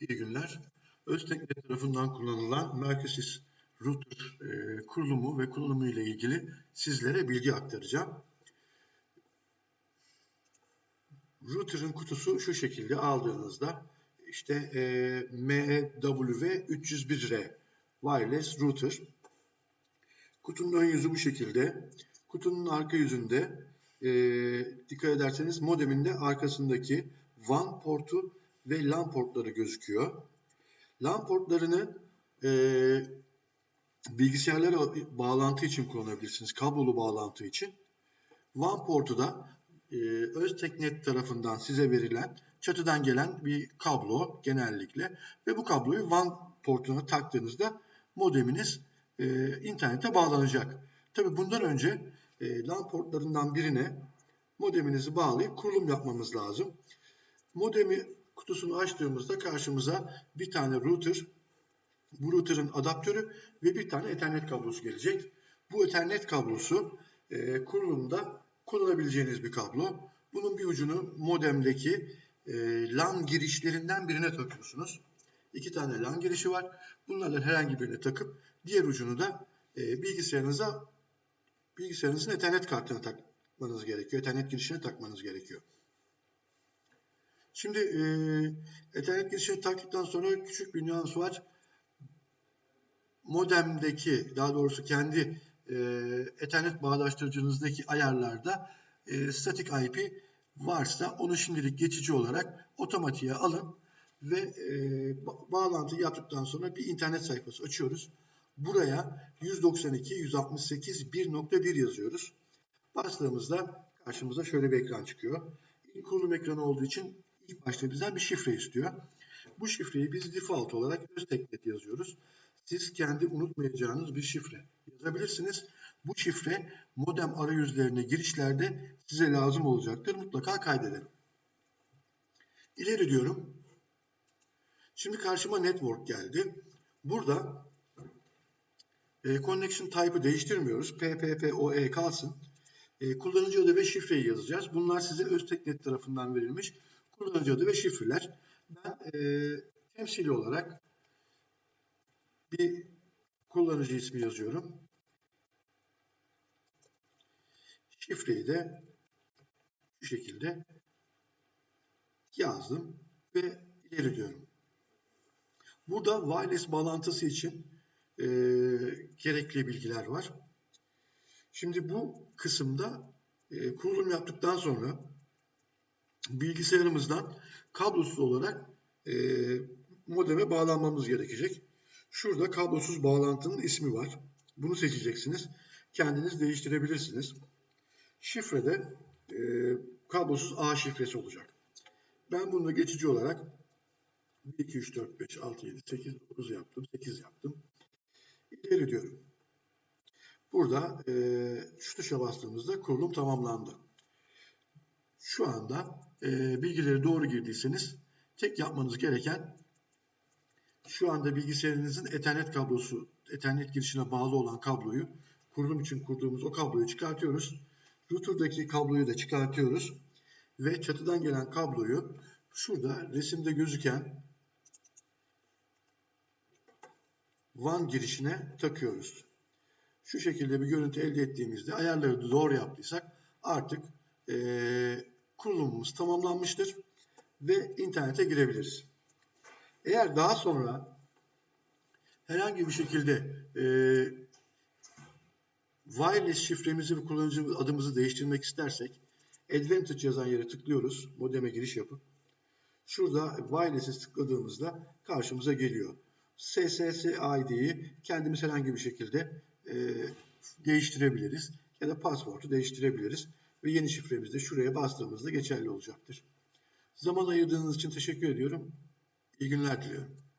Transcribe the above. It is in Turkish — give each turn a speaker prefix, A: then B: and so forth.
A: İyi günler. Özteknet tarafından kullanılan Merküsys Router e, kurulumu ve kullanımı ile ilgili sizlere bilgi aktaracağım. Router'ın kutusu şu şekilde aldığınızda işte e, MW301R Wireless Router. Kutunun ön yüzü bu şekilde. Kutunun arka yüzünde e, dikkat ederseniz modemin de arkasındaki WAN portu ve LAN portları gözüküyor. LAN portlarını e, bilgisayarlara bağlantı için kullanabilirsiniz. Kablolu bağlantı için. WAN portu da e, Özteknet tarafından size verilen çatıdan gelen bir kablo genellikle ve bu kabloyu WAN portuna taktığınızda modeminiz e, internete bağlanacak. Tabi bundan önce e, LAN portlarından birine modeminizi bağlayıp kurulum yapmamız lazım. Modemi kutusunu açtığımızda karşımıza bir tane router, bu router'ın adaptörü ve bir tane Ethernet kablosu gelecek. Bu Ethernet kablosu e, kurulumda kullanabileceğiniz bir kablo. Bunun bir ucunu modemdeki e, LAN girişlerinden birine takıyorsunuz. İki tane LAN girişi var. Bunlardan herhangi birine takıp diğer ucunu da e, bilgisayarınıza bilgisayarınızın Ethernet kartına takmanız gerekiyor. Ethernet girişine takmanız gerekiyor. Şimdi e, Ethernet girişini taktıktan sonra küçük bir nüans var. Modemdeki, daha doğrusu kendi e, Ethernet bağdaştırıcınızdaki ayarlarda e, statik IP varsa onu şimdilik geçici olarak otomatiğe alın ve e, bağlantı yaptıktan sonra bir internet sayfası açıyoruz. Buraya 192.168.1.1 yazıyoruz. Bastığımızda karşımıza şöyle bir ekran çıkıyor. İlk kurulum ekranı olduğu için ilk başta bizden bir şifre istiyor. Bu şifreyi biz default olarak Özteknet yazıyoruz. Siz kendi unutmayacağınız bir şifre yazabilirsiniz. Bu şifre modem arayüzlerine girişlerde size lazım olacaktır. Mutlaka kaydedin. İleri diyorum. Şimdi karşıma network geldi. Burada e, connection type'ı değiştirmiyoruz. PPPoE kalsın. E, kullanıcı adı ve şifreyi yazacağız. Bunlar size Özteknet tarafından verilmiş kullanıcı adı ve şifreler. Ben e, temsili olarak bir kullanıcı ismi yazıyorum. Şifreyi de şu şekilde yazdım ve ileri diyorum. Burada wireless bağlantısı için e, gerekli bilgiler var. Şimdi bu kısımda e, kurulum yaptıktan sonra bilgisayarımızdan kablosuz olarak e, modeme bağlanmamız gerekecek. Şurada kablosuz bağlantının ismi var. Bunu seçeceksiniz. Kendiniz değiştirebilirsiniz. Şifrede e, kablosuz A şifresi olacak. Ben bunu geçici olarak 1, 2, 3, 4, 5, 6, 7, 8, 9 yaptım. 8 yaptım. İleri diyorum. Burada e, şu tuşa bastığımızda kurulum tamamlandı. Şu anda e, bilgileri doğru girdiyseniz tek yapmanız gereken şu anda bilgisayarınızın Ethernet kablosu, Ethernet girişine bağlı olan kabloyu kurulum için kurduğumuz o kabloyu çıkartıyoruz. Router'daki kabloyu da çıkartıyoruz ve çatıdan gelen kabloyu şurada resimde gözüken WAN girişine takıyoruz. Şu şekilde bir görüntü elde ettiğimizde ayarları doğru yaptıysak artık ee, kurulumumuz tamamlanmıştır ve internete girebiliriz. Eğer daha sonra herhangi bir şekilde e, wireless şifremizi ve kullanıcı adımızı değiştirmek istersek Advantage yazan yere tıklıyoruz. Modeme giriş yapıp şurada wireless'e tıkladığımızda karşımıza geliyor. SSS ID'yi kendimiz herhangi bir şekilde e, değiştirebiliriz ya da pasaportu değiştirebiliriz ve yeni şifremiz de şuraya bastığımızda geçerli olacaktır. Zaman ayırdığınız için teşekkür ediyorum. İyi günler diliyorum.